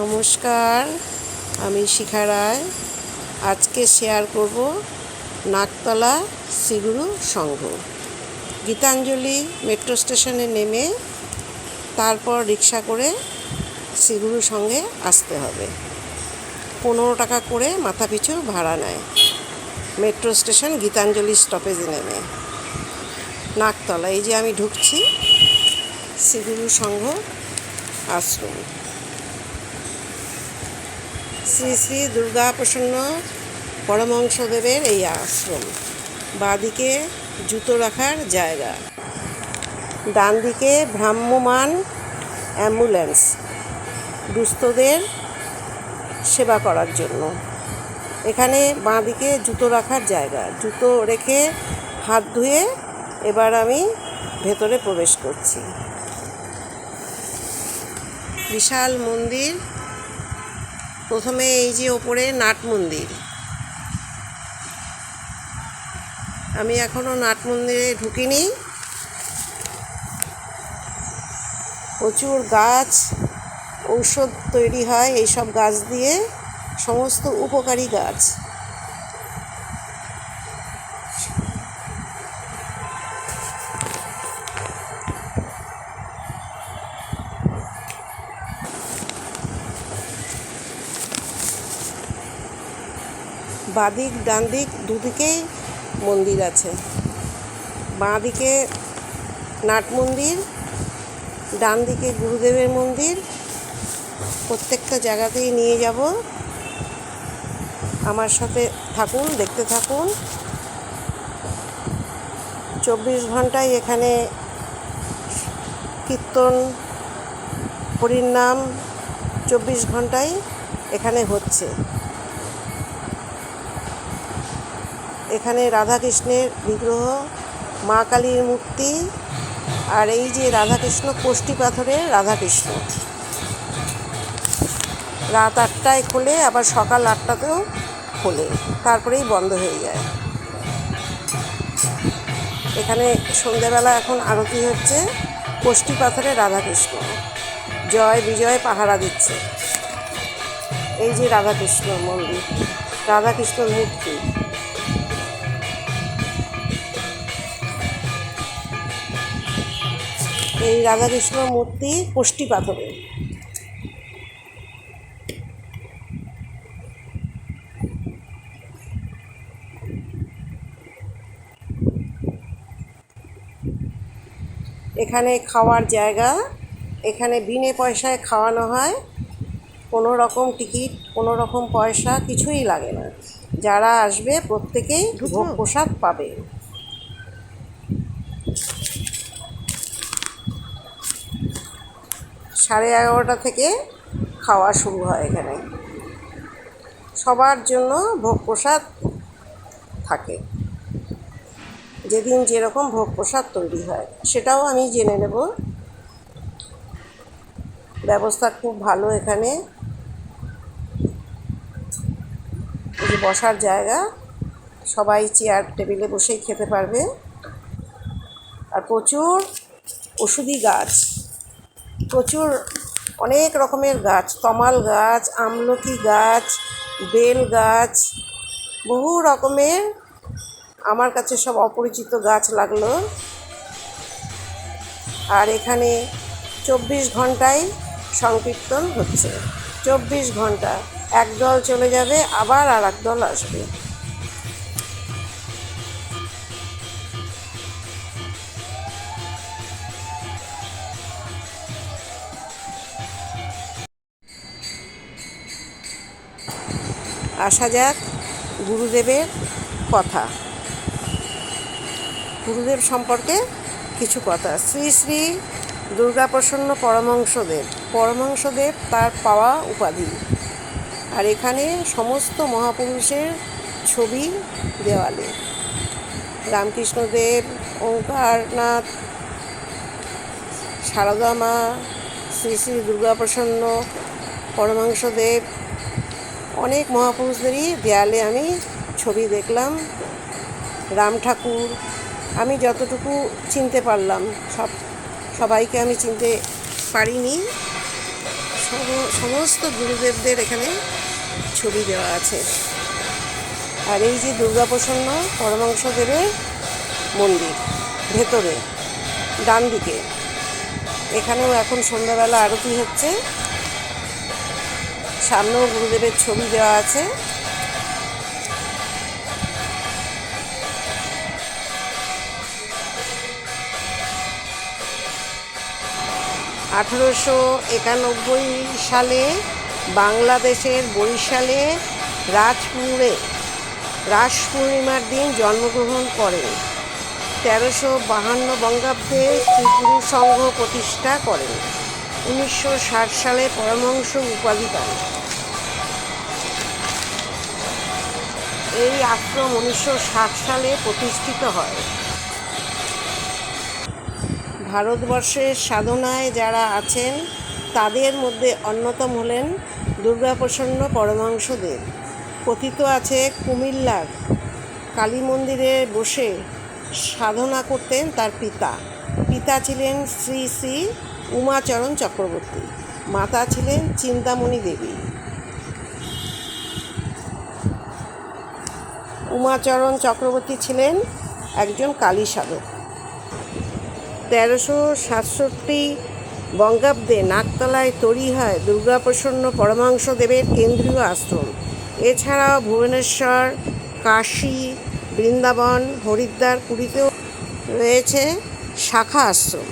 নমস্কার, আমি শিখা রায়। আজকে শেয়ার করব নাকতলা সিগুরু সংঘ। গীতাঞ্জলি মেট্রো স্টেশনে নেমে তারপর রিক্সা করে সিগুরু সঙ্গে আসতে হবে। পনেরো টাকা করে মাথা পিছু ভাড়া নেয়। মেট্রো স্টেশন গীতাঞ্জলি স্টপেজে নেমে। নাকতলা এই যে আমি ঢুকছি সিগুরু সংঘ আশ্রম। শ্রী শ্রী দুর্গা প্রসন্ন পরমহংসদেবের এই আশ্রম। বাঁদিকে জুতো রাখার জায়গা। ডান দিকে ভ্রাম্যমান অ্যাম্বুলেন্স, দুস্থদের সেবা করার জন্য। এখানে বাঁদিকে জুতো রাখার জায়গা। জুতো রেখে হাত ধুয়ে এবার আমি ভেতরে প্রবেশ করছি। বিশাল মন্দির প্রথমে এই যে ওপরে নাট মন্দির। আমি এখনও নাট মন্দিরে ঢুকিনি। প্রচুর গাছ, ঔষধ তৈরি হয় এইসব গাছ দিয়ে, সমস্ত উপকারী গাছ। বাদিক ডান দিক দুদিকেই মন্দির আছে। বাঁ দিকে নাট মন্দির ডান দিকে গুরুদেবের মন্দির। প্রত্যেকটা জায়গাতেই নিয়ে যাব। আমার সাথে থাকুন, দেখতে থাকুন। চব্বিশ ঘন্টায় এখানে কীর্তন, হরিনাম চব্বিশ ঘন্টায় এখানে হচ্ছে। এখানে রাধাকৃষ্ণের বিগ্রহ, মা কালীর মূর্তি, আর এই যে রাধাকৃষ্ণ কোষ্ঠী পাথরের রাধাকৃষ্ণ। রাত আটটায় খোলে, আবার সকাল আটটাতেও খোলে, তারপরেই বন্ধ হয়ে যায়। এখানে সন্ধেবেলা এখন আরতি হচ্ছে, কোষ্ঠী পাথরের রাধাকৃষ্ণ। জয় বিজয় পাহারা দিচ্ছে। এই যে রাধাকৃষ্ণ মন্দির, রাধাকৃষ্ণর মূর্তি। এই রাধাকৃষ্ণ মূর্তি কোষ্ঠী পাথরের। এখানে খাওয়ার জায়গা, এখানে বিনে পয়সায় খাওয়ানো হয়। কোনো রকম টিকিট, কোনো রকম পয়সা কিছুই লাগে না। যারা আসবে প্রত্যেকেই ভোগ প্রসাদ পাবে। সাড়ে এগারোটা থেকে খাওয়া শুরু হয় এখানে। সবার জন্য ভোগ প্রসাদ থাকে। যেদিন যেরকম ভোগ প্রসাদ তৈরি হয়, সেটাও আমি জেনে নেব। ব্যবস্থা খুব ভালো এখানে। যে বসার জায়গা, সবাই চেয়ার টেবিলে বসেই খেতে পারবে। আর প্রচুর ওষুধি গাছ। প্রচুর অনেক রকমের গাছ, তমাল গাছ, আমলকি গাছ, বেল গাছ, বহু রকমের আমার কাছে সব অপরিচিত গাছ লাগল। আর এখানে চব্বিশ ঘন্টায় সংকীর্তন হচ্ছে। চব্বিশ ঘণ্টা এক দল চলে যাবে, আবার আর এক দল আসবে। আসা যাক গুরুদেবের কথা। গুরুদেব সম্পর্কে কিছু কথা। শ্রী শ্রী দুর্গাপ্রসন্ন পরমহংসদেব। পরমহংসদেব তার পাওয়া উপাধি। আর এখানে সমস্ত মহাপুরুষের ছবি দেওয়ালে। রামকৃষ্ণদেব ওঙ্কারনাথ সারদা মা, শ্রী শ্রী দুর্গাপ্রসন্ন পরমাংসদেব অনেক মহাপুরুষদেরই দেয়ালে আমি ছবি দেখলাম। রাম ঠাকুর, আমি যতটুকু চিনতে পারলাম, সব, সবাইকে আমি চিনতে পারিনি। সম- সমস্ত গুরুদেবদের এখানে ছবি দেওয়া আছে। আর এই যে দুর্গাপ্রসন্ন পরমাংশদেবের মন্দির, ভেতরে ডান দিকে এখানেও এখন সন্ধ্যাবেলা আরতি হচ্ছে। সামনেও গুরুদেবের ছবি দেওয়া আছে। আঠেরোশো একানব্বই সালে বাংলাদেশের বরিশালে রাজপুরে রাস পূর্ণিমার দিন জন্মগ্রহণ করেন। তেরোশো বাহান্ন বঙ্গাব্দে শ্রীগুরু সংঘ প্রতিষ্ঠা করেন। উনিশশো ষাট সালে পরমহংস উপাধি পান এই আশ্রম উনিশশো ষাট সালে প্রতিষ্ঠিত হয়। ভারতবর্ষের সাধনায় যারা আছেন, তাদের মধ্যে অন্যতম হলেন দুর্গাপ্রসন্ন পরমাংশদেব কথিত আছে কুমিল্লার কালী মন্দিরে বসে সাধনা করতেন তার পিতা। পিতা ছিলেন শ্রী শ্রী উমাচরণ চক্রবর্তী। মাতা ছিলেন চিন্তামণি দেবী। উমাচরণ চক্রবর্তী ছিলেন একজন কালী সাধক। তেরোশো সাতষট্টি বঙ্গাব্দে নাকতলায় তৈরি হয় দুর্গাপ্রসন্ন পরমাংশ দেবের কেন্দ্রীয় আশ্রম। এছাড়াও ভুবনেশ্বর, কাশী, বৃন্দাবন, হরিদ্বার পুরীতেও রয়েছে শাখা আশ্রম।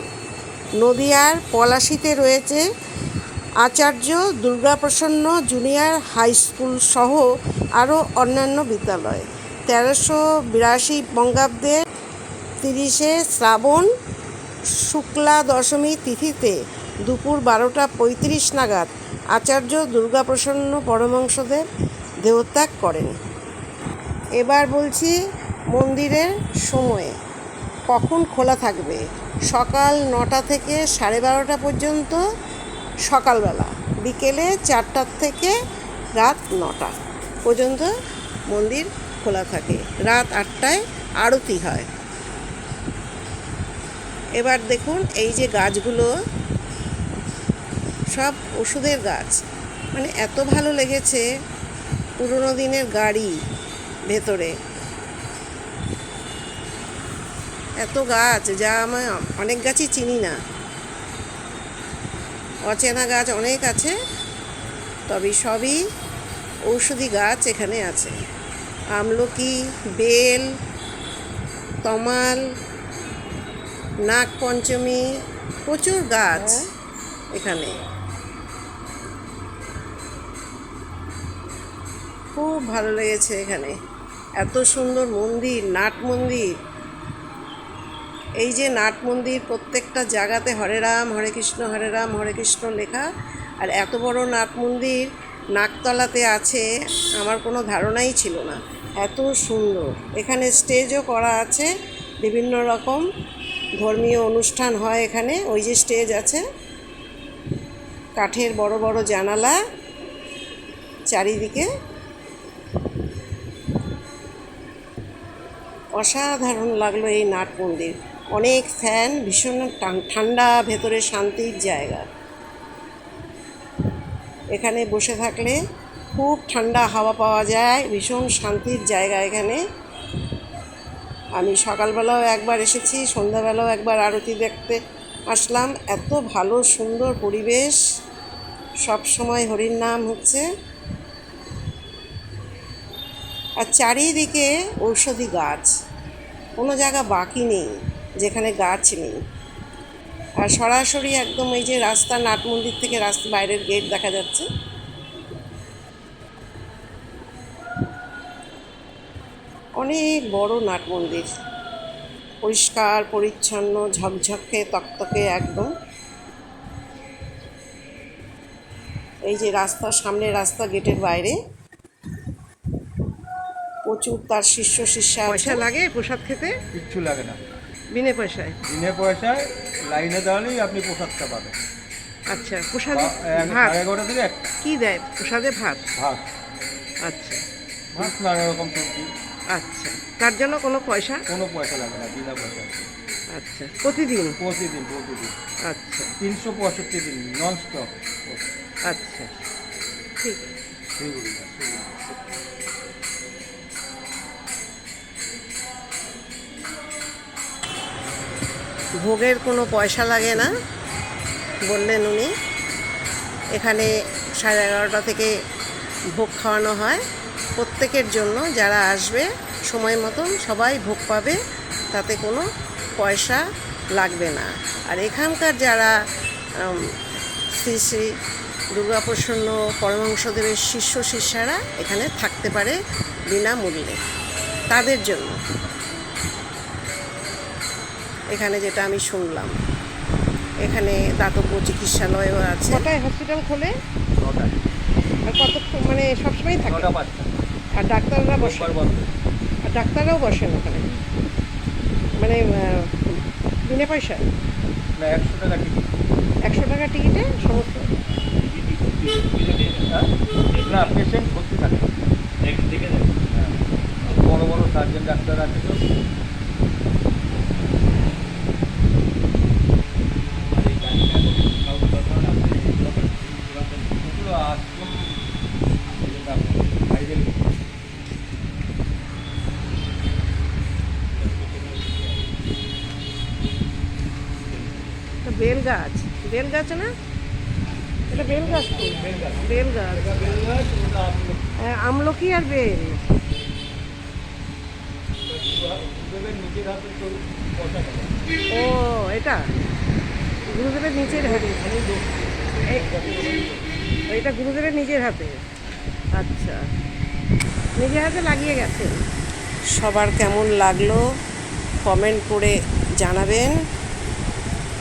নদিয়ার পলাশিতে রয়েছে Acharya Durgaprasanna junior high school সহ আরও অন্যান্য বিদ্যালয়। তেরোশো বিরাশি বঙ্গাব্দে তিরিশে শ্রাবণ শুক্লা দশমী তিথিতে দুপুর বারোটা পঁয়ত্রিশ নাগাদ আচার্য দুর্গাপ্রসন্ন পরমংশদেব দেহত্যাগ করেন। এবার বলছি মন্দিরের সময়ে, কখন খোলা থাকবে? সকাল নটা থেকে সাড়ে বারোটা পর্যন্ত সকালবেলা। বিকেলে চারটার থেকে রাত নটা পর্যন্ত মন্দির খোলা থাকে। রাত আটটায় আরতি হয়। এবার দেখুন এই যে গাছগুলো, সব ওষুধের গাছ। মানে এত ভালো লেগেছে পুরোনো দিনের গাড়ি ভেতরে। এত গাছ যা আমি অনেক গাছই চিনি না। অচেনা গাছ অনেক আছে তবে সবই ঔষধি গাছ এখানে আছে। আমলকি বেল তমাল নাগ পঞ্চমী প্রচুর গাছ এখানে। খুব ভালো লেগেছে এখানে। এত সুন্দর মন্দির নাট মন্দির। এই যে নাট মন্দির প্রত্যেকটা জায়গাতে হরে রাম, হরে কৃষ্ণ, হরে রাম, হরে কৃষ্ণ লেখা। আর এত বড় নাট মন্দির নাকতলাতে আছে, আমার কোনো ধারণাই ছিল না। এত সুন্দর। এখানে স্টেজও করা আছে, বিভিন্ন রকম ধর্মীয় অনুষ্ঠান হয় এখানে। ওই যে স্টেজ আছে, কাঠের বড় বড় জানালা চারিদিকে। অসাধারণ লাগল এই নাট মন্দির। অনেক ফ্যান, ভীষণ ঠান্ডা ভেতরে শান্তির জায়গা। এখানে বসে থাকলে খুব ঠান্ডা হাওয়া পাওয়া যায়, ভীষণ শান্তির জায়গা এখানে। আমি সকালবেলাও একবার এসেছি, সন্ধ্যাবেলাও একবার আরতি দেখতে আসলাম। এত ভালো, সুন্দর পরিবেশ, সব সময় হরির নাম হচ্ছে। আর চারিদিকে ঔষধি গাছ, কোনো জায়গা বাকি নেই। যেখানে গাছ নেই। আর সরাসরি একদম এই যে রাস্তা নাট মন্দির থেকে রাস্তা বাইরের গেট দেখা যাচ্ছে। অনেক বড় নাট মন্দির। পরিষ্কার পরিচ্ছন্ন ঝকঝকে তকতকে একদম। এই যে রাস্তা সামনে রাস্তা গেটের বাইরে। প্রচুর তার শিষ্য শিষ্যা পয়সা লাগে প্রসাদ খেতে? কিচ্ছু লাগে না। বিনে পয়সায়? বিনা পয়সায় লাইনে দাঁড়ালেই আপনি প্রসাদটা পাবেন। আচ্ছা প্রসাদে ভাত? এগারোটা থেকে একটা। কি দেয়? প্রসাদে ভাত? ভাত। আচ্ছা। ভাত নানা রকম সবজি। আচ্ছা। তার জন্য কোনো পয়সা? কোনো পয়সা লাগে না বিনা পয়সা। আচ্ছা প্রতিদিন? প্রতিদিন প্রতিদিন। আচ্ছা। তিনশো পঁয়ষট্টি দিন নন স্টপ আচ্ছা। ঠিক না, শিলিগুড়ি। ভোগের কোনো পয়সা লাগে না, বললেন উনি। এখানে সাড়ে এগারোটা থেকে ভোগ খাওয়ানো হয়। প্রত্যেকের জন্য যারা আসবে, সময় মতন সবাই ভোগ পাবে, তাতে কোনো পয়সা লাগবে না। আর এখানকার যারা শ্রী শ্রী দুর্গাপ্রসন্ন পরমহংসদেবের শিষ্য শিষ্যারা এখানে থাকতে পারে বিনামূল্যে, তাদের জন্য। এখানে যেটা আমি শুনলাম। এখানে দাতব্য চিকিৎসালয়ও আছে। কটায় হসপিটাল খোলে? নটায়। আর কত মানে সবসময় থাকে? আর ডাক্তাররা বসে? আর ডাক্তাররাও বসেন ওখানে? মানে বিনা পয়সায়? না একশো টাকা টিকিট। একশো টাকা টিকিটে সমস্ত? হ্যাঁ? না পেশেন্ট ভর্তি থাকে। হ্যাঁ। বড় বড় সার্জন ডাক্তার আছে তো। বেল গাছ বেল গাছ না? এটা বেল গাছ বেল গাছ হ্যাঁ, আমলকি আর বেল। ও এটা? গুরুদেবের নিচের হাতে। এটা গুরুদেবের নিজের হাতে। আচ্ছা। নিজের হাতে লাগিয়ে গেছেন সবার কেমন লাগল কমেন্ট করে জানাবেন।